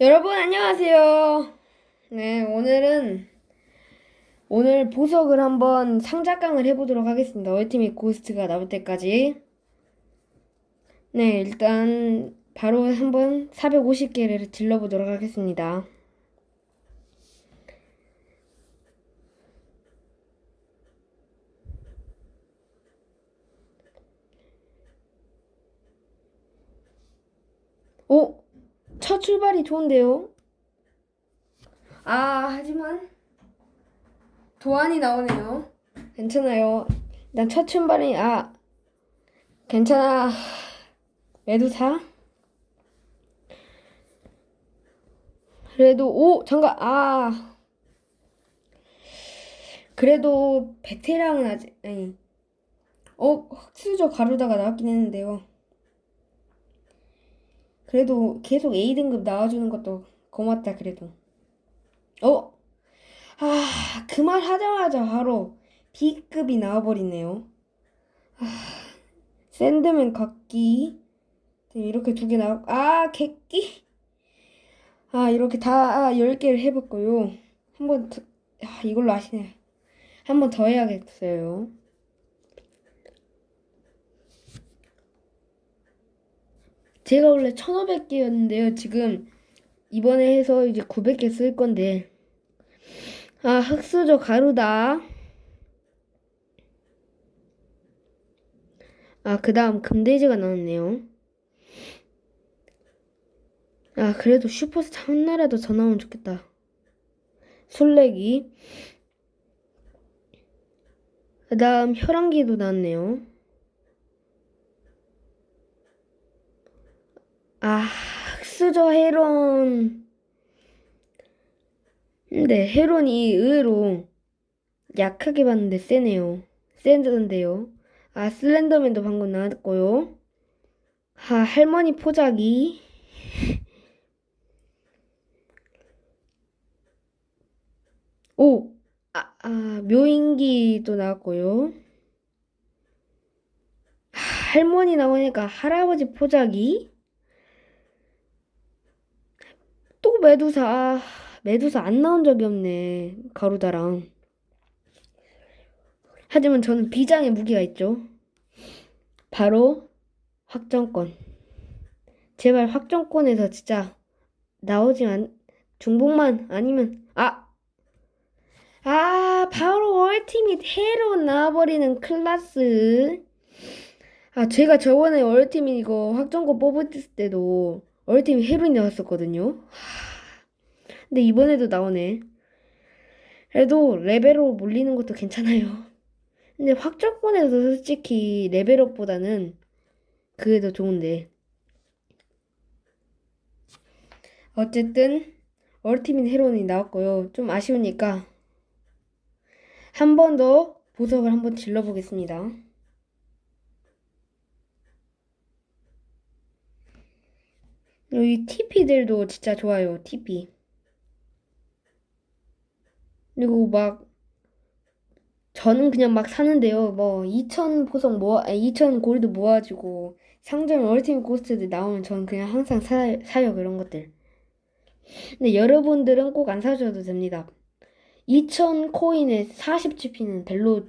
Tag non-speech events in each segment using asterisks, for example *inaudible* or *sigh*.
여러분 안녕하세요. 네, 오늘은 오늘 보석을 한번 상작강을 해보도록 하겠습니다. 얼티밋 고스트가 나올 때까지. 네, 일단 바로 한번 450개를 질러보도록 하겠습니다. 오, 첫 출발이 좋은데요? 아, 하지만 도안이 나오네요. 괜찮아요. 일단 첫 출발이 아, 괜찮아. 메두사. 그래도 오, 잠깐 아. 그래도 베테랑은 아직 아니. 어, 흑수저 가루다가 나왔긴 했는데요. 그래도 계속 A등급 나와주는 것도 고맙다, 그래도. 어? 아, 그 말 하자마자 바로 B급이 나와버리네요. 아, 샌드맨 각기. 이렇게 두 개 나와, 아, 객기? 아, 이렇게 다 10개를 해봤고요. 한번 더, 아, 이걸로 아시네. 한번 더 해야겠어요. 제가 원래 1500개였는데요. 지금 이번에 해서 이제 900개 쓸 건데. 아, 흑수저 가루다. 아, 그 다음 금돼지가 나왔네요. 아, 그래도 슈퍼스타 하나라도 더 나오면 좋겠다. 술래기. 그 다음 혈안기도 나왔네요. 아, 흑수저 헤론. 근데 헤론이 의외로 약하게 봤는데 세네요. 센데요. 아, 슬렌더맨도 방금 나왔고요. 아, 할머니 포자기. 오! 아, 아, 묘인기도 나왔고요. 아, 할머니 나오니까 할아버지 포자기. 또 메두사. 아, 메두사 안 나온 적이 없네. 가루다랑. 하지만 저는 비장의 무기가 있죠. 바로 확정권. 제발 확정권에서 진짜 나오지 만 중복만 아니면 아! 아, 바로 얼티밋 헤로 나와버리는 클라스. 아, 제가 저번에 얼티밋 이거 확정권 뽑을 때도 얼티밋 헤로이 나왔었거든요. 근데 이번에도 나오네. 그래도 레벨업 몰리는 것도 괜찮아요. 근데 확정권에서 솔직히 레벨업보다는 그게 더 좋은데. 어쨌든 얼티밋 헤로이 나왔고요. 좀 아쉬우니까 한 번 더 보석을 한번 질러보겠습니다. 여기 TP들도 진짜 좋아요. TP. 그리고 막 저는 그냥 막 사는데요. 뭐2000 보석 모아 2000 골드 모아지고 상점 얼티밋 고스트들 나오면 저는 그냥 항상 사, 사요 그런 것들. 근데 여러분들은 꼭 안 사셔도 됩니다. 2000 코인에 40GP는 별로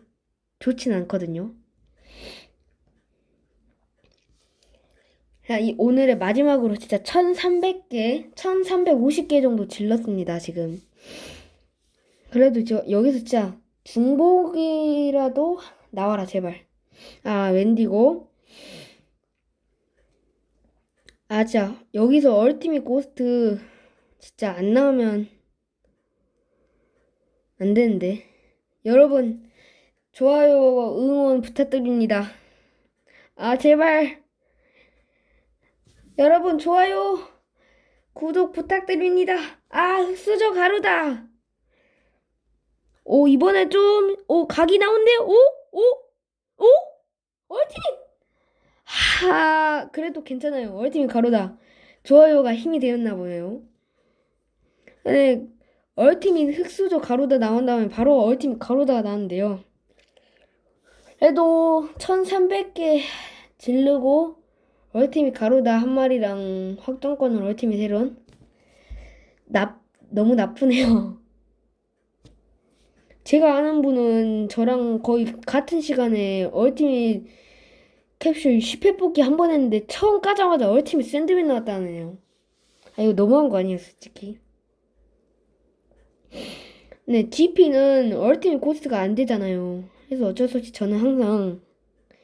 좋진 않거든요. 이 오늘의 마지막으로 진짜 1300개, 1350개 정도 질렀습니다, 지금. 그래도 저 여기서 진짜 중복이라도 나와라, 제발. 아, 웬디고. 아, 진짜 여기서 얼티밋 고스트 진짜 안 나오면 안 되는데. 여러분, 좋아요, 응원 부탁드립니다. 아, 제발. 여러분, 좋아요, 구독 부탁드립니다. 아, 흑수저 가루다. 오, 이번에 좀, 오, 각이 나온대? 오? 오? 오? 얼티밋! 하, 그래도 괜찮아요. 얼티밋 가루다. 좋아요가 힘이 되었나 보네요. 네, 얼티밋 흑수저 가루다 나온 다음에 바로 얼티밋 가루다가 나왔는데요. 그래도 1300개 질르고 얼티밋 가루다 한 마리랑 확정권을 얼티밋 헤론 나, 너무 나쁘네요. 제가 아는 분은 저랑 거의 같은 시간에 얼티밋 캡슐 10회 뽑기 한 번 했는데 처음 까자마자 얼티밋 샌드맨 나왔다네요. 아 이거 너무한 거 아니에요 솔직히. 네 GP는 얼티밋 코스트가 안 되잖아요. 그래서 어쩔 수 없이 저는 항상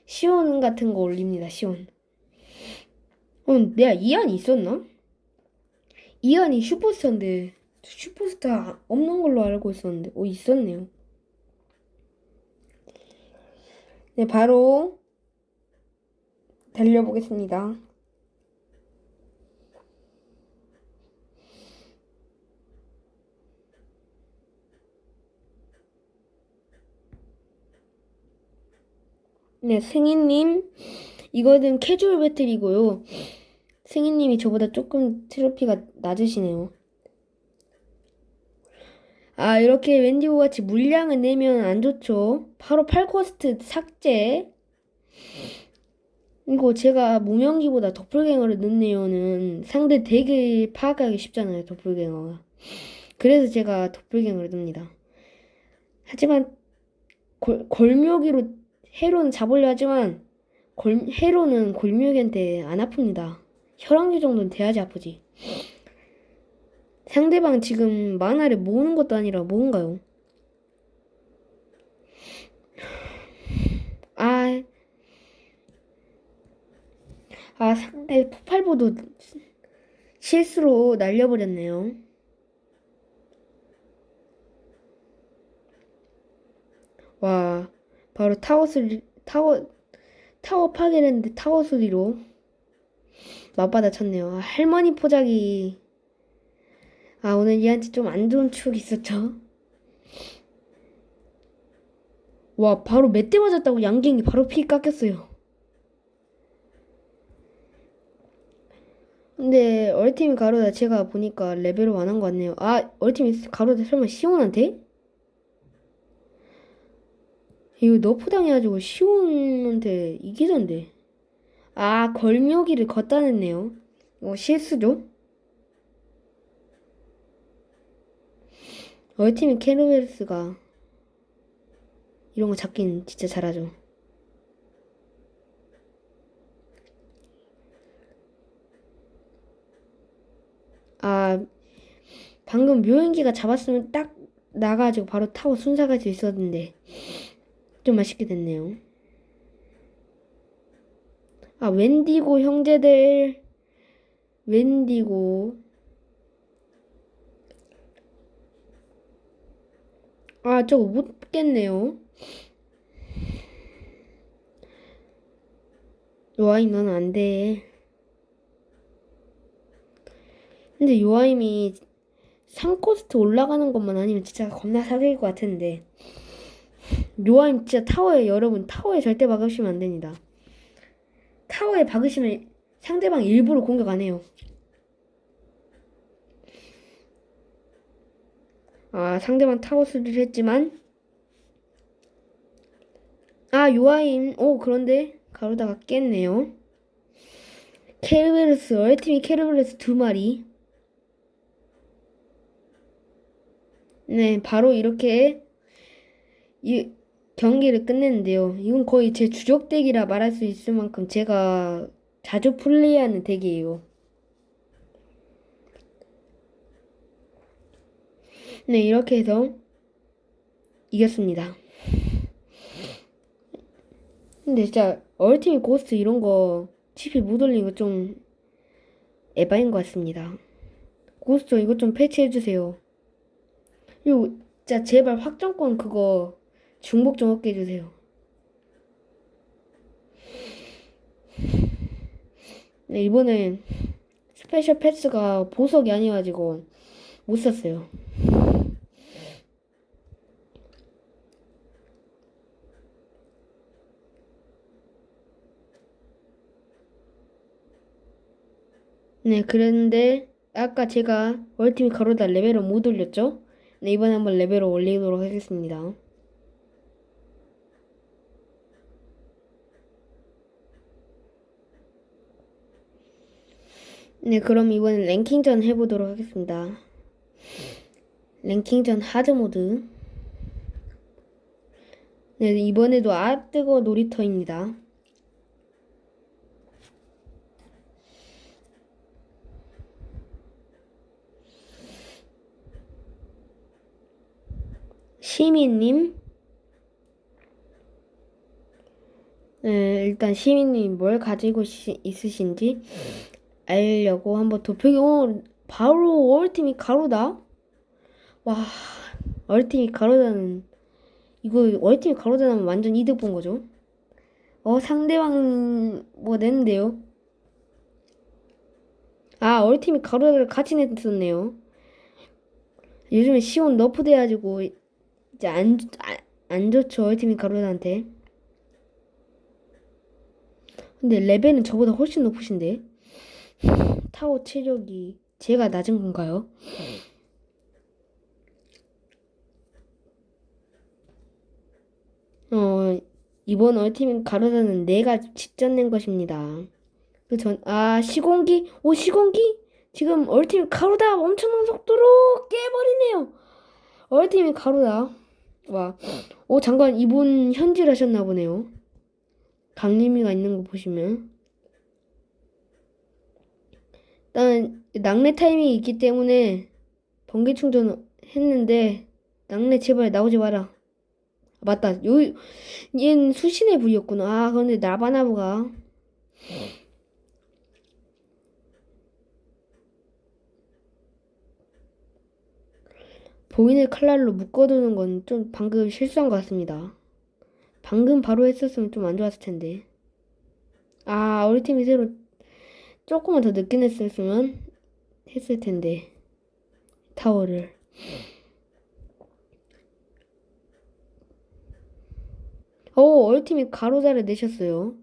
시온 같은 거 올립니다 시온. 어 내가 이안이 있었나? 이안이 슈퍼스타인데 슈퍼스타 없는 걸로 알고 있었는데 오 있었네요. 네 바로 달려보겠습니다. 네, 승희님, 이거는 캐주얼 배틀이고요. 승희님이 저보다 조금 트로피가 낮으시네요. 아, 이렇게 웬디고 같이 물량을 내면 안 좋죠. 바로 8코스트 삭제. 이거 제가 무명기보다 도플갱어를 넣네요는 상대 덱을 파악하기 쉽잖아요, 도플갱어가. 그래서 제가 도플갱어를 넣습니다. 하지만 골, 골묘기로 헤로는 잡으려 하지만 골, 헤로는 골묘기한테 안 아픕니다. 혈압기 정도는 돼야지 아프지. 상대방 지금 만화를 모으는 것도 아니라 뭔가요? 아, 아 상대 폭발보도 실수로 날려버렸네요. 와, 바로 타워 소리, 타워, 타워 파괴를 했는데 타워 소리로 맞받아 쳤네요. 아, 할머니 포자기. 아, 오늘 얘한테 좀 안 좋은 추억이 있었죠? 와, 바로 몇 대 맞았다고 양갱이 바로 피 깎였어요. 근데 얼티밋 가로다 제가 보니까 레벨업 안한거 같네요. 아, 얼티밋 가로다 설마 시온한테? 이거 너프 당해가지고 시온한테 이기던데. 아, 걸묘기를 걷다 냈네요. 이거 실수죠? 얼티밋 캐르베르스가 이런 거 잡긴 진짜 잘하죠. 아, 방금 묘연기가 잡았으면 딱 나가지고 바로 타고 순사갈 수 있었는데 좀 아쉽게 됐네요. 아, 웬디고 형제들 웬디고 아, 저거 못 깼네요. 요아임 너는 안 돼. 근데 요아임이 3코스트 올라가는 것만 아니면 진짜 겁나 사기일 것 같은데. 요아임 진짜 타워에 여러분 타워에 절대 박으시면 안 됩니다. 타워에 박으시면 상대방 일부러 공격 안 해요. 아, 상대방 수리를 했지만 아, 요아임. 오, 그런데 가로다가 깼네요. 케르베르스, 얼티밋 케르베르스 두 마리. 네, 바로 이렇게 이 경기를 끝냈는데요. 이건 거의 제 주력 덱이라 말할 수 있을 만큼 제가 자주 플레이하는 덱이에요. 네, 이렇게 해서 이겼습니다. 근데 진짜 얼티밋 고스트 이런 거 치피 못 올리는 거좀 에바인 것 같습니다. 고스트 이것 좀 패치해주세요. 그리고 진짜 제발 확정권 그거 중복 좀 얻게 해주세요. 네, 이번엔 스페셜 패스가 보석이 아니어가지고 못 샀어요. 네, 그랬는데 아까 제가 월팀이 가로다 레벨을 못 올렸죠? 네, 이번에 한번 레벨을 올리도록 하겠습니다. 네, 그럼 이번엔 랭킹전 해보도록 하겠습니다. 랭킹전 하드모드. 네, 이번에도 아 뜨거 놀이터입니다. 시민님. 네, 일단 시민님 뭘 가지고 시- 있으신지 알려고 한번 도표기, 어, 바로 월팀이 가로다? 와, 월팀이 가로다는, 이거 월팀이 가로다는 완전 이득 본 거죠? 어, 상대방 뭐 냈는데요? 아, 월팀이 가로다를 같이 냈었네요. 요즘에 시온 너프 돼가지고, 이제 안, 좋- 안, 안 좋죠, 월팀이 가로다한테. 근데 레벨은 저보다 훨씬 높으신데? *laughs* 타워 체력이 제가 낮은 건가요? 어, 이번 얼티밋 가로다는 내가 직접 낸 것입니다. 그 전, 아, 시공기? 오, 시공기? 지금 얼티밋 가로다 엄청난 속도로 깨버리네요. 얼티밋 가로다. 와, 오, 잠깐 이분 현질 하셨나 보네요. 강림이가 있는 거 보시면. 일단 낙뢰 타이밍이 있기 때문에 번개 충전 했는데 낙뢰 제발 나오지 마라. 아, 맞다. 요 얘는 수신의 불이었구나. 아 그런데 나바나브가 보이는 칼날로 묶어두는 건 좀 방금 실수한 것 같습니다. 방금 바로 했었으면 좀 안 좋았을 텐데. 아 우리 팀이 새로 조금만 더 늦게 냈었으면 했을 텐데 타워를 오 얼티밋 가로다를 내셨어요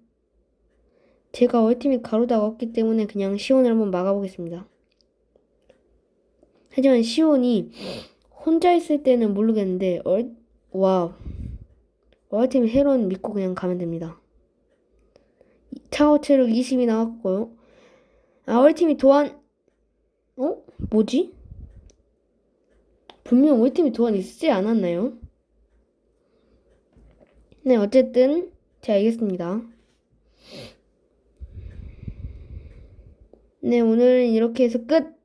제가 얼티밋 가로다가 없기 때문에 그냥 시온을 한번 막아보겠습니다 하지만 시온이 혼자 있을 때는 모르겠는데 얼... 와 얼티밋 헤론 믿고 그냥 가면 됩니다 타워 체력 20이 나왔고요 아, 우리 팀이 도안, 어? 뭐지? 분명 우리 팀이 도안 있지 않았나요? 네, 어쨌든, 제 알겠습니다. 네, 오늘은 이렇게 해서 끝!